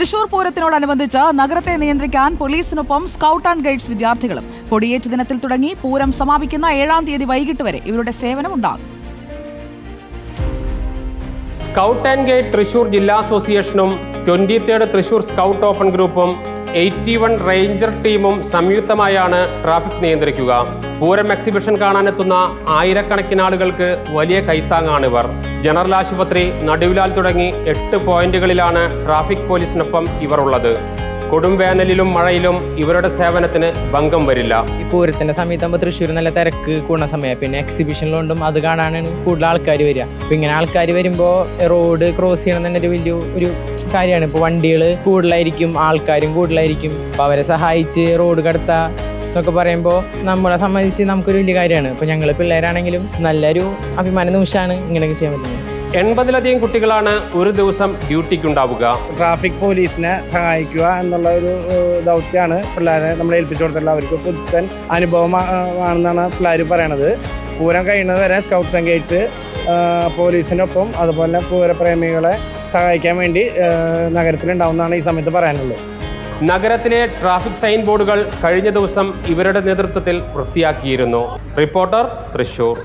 തൃശൂർ പൂരത്തിനോടനുബന്ധിച്ച് നഗരത്തെ നിയന്ത്രിക്കാൻ പോലീസിനൊപ്പം scout and guides വിദ്യാർത്ഥികളും കൊടിയേറ്റ് ദിനത്തിൽ തുടങ്ങി പൂരം സമാപിക്കുന്ന ഏഴാം തീയതി വൈകിട്ട് വരെ ഇവരുടെ സേവനം ഉണ്ടാകും. സ്കൗട്ട് ആൻഡ് ഗൈഡ് തൃശൂർ ജില്ലാ അസോസിയേഷനും twenty third Thrissur scout open ഗ്രൂപ്പും എയ്റ്റി വൺ റേഞ്ചർ ടീമും സംയുക്തമായാണ് ട്രാഫിക് നിയന്ത്രിക്കുക. പൂരം എക്സിബിഷൻ കാണാനെത്തുന്ന ആയിരക്കണക്കിന് ആളുകൾക്ക് വലിയ കൈത്താങ്ങാണിവർ ജനറൽ ആശുപത്രി നടുവിലാൽ തുടങ്ങി എട്ട് പോയിന്റുകളിലാണ് ട്രാഫിക് പോലീസിനൊപ്പം ഇവർ ഉള്ളത്. കൊടും വേനലിലും മഴയിലും ഇവരുടെ സേവനത്തിന് ഭംഗം വരില്ല. ഈ പൂരത്തിന്റെ സമയത്താകുമ്പോൾ തൃശ്ശൂർ നല്ല തിരക്ക് കൂടുന്ന സമയം. പിന്നെ എക്സിബിഷനിലുണ്ടും അത് കാണാനാണ് കൂടുതൽ ആൾക്കാർ വരിക. അപ്പൊ ഇങ്ങനെ ആൾക്കാർ വരുമ്പോ റോഡ് ക്രോസ് ചെയ്യണം തന്നെ ഒരു വലിയ ഒരു കാര്യമാണ്. ഇപ്പോൾ വണ്ടികൾ കൂടുതലായിരിക്കും ആൾക്കാരും കൂടുതലായിരിക്കും. അപ്പോൾ അവരെ സഹായിച്ച് റോഡ് കടത്ത. എന്നൊക്കെ പറയുമ്പോൾ നമ്മളെ സംബന്ധിച്ച് നമുക്കൊരു വലിയ കാര്യമാണ്. ഇപ്പോൾ ഞങ്ങൾ പിള്ളേരാണെങ്കിലും നല്ലൊരു അഭിമാന നിമിഷമാണ് ഇങ്ങനെയൊക്കെ ചെയ്യാൻ പറ്റുന്നത്. എൺപതിലധികം കുട്ടികളാണ് ഒരു ദിവസം ഡ്യൂട്ടിക്ക് ഉണ്ടാവുക ട്രാഫിക് പോലീസിനെ സഹായിക്കുക എന്നുള്ള ഒരു ദൗത്യമാണ് പിള്ളേരെ നമ്മളെ ഏൽപ്പിച്ചു കൊടുത്തിട്ടുള്ള അവർക്ക് പുത്തൻ അനുഭവമാണെന്നാണ് ആണെന്നാണ് പിള്ളേർ പറയണത്. പൂരം കഴിയുന്നത് വരെ സ്കൗട്ട്സ് ആൻഡ് ഗൈഡ്സ് പോലീസിന്റെ ഒപ്പം അതുപോലെ പൂരപ്രേമികളെ സഹായിക്കാൻ വേണ്ടി നഗരത്തിലുണ്ടാവുന്നതാണ് ഈ സമയത്ത് പറയാനുള്ളത്. നഗരത്തിലെ ട്രാഫിക് സൈൻ ബോർഡുകൾ കഴിഞ്ഞ ദിവസം ഇവരുടെ നേതൃത്വത്തിൽ വൃത്തിയാക്കിയിരുന്നു. റിപ്പോർട്ടർ തൃശൂർ.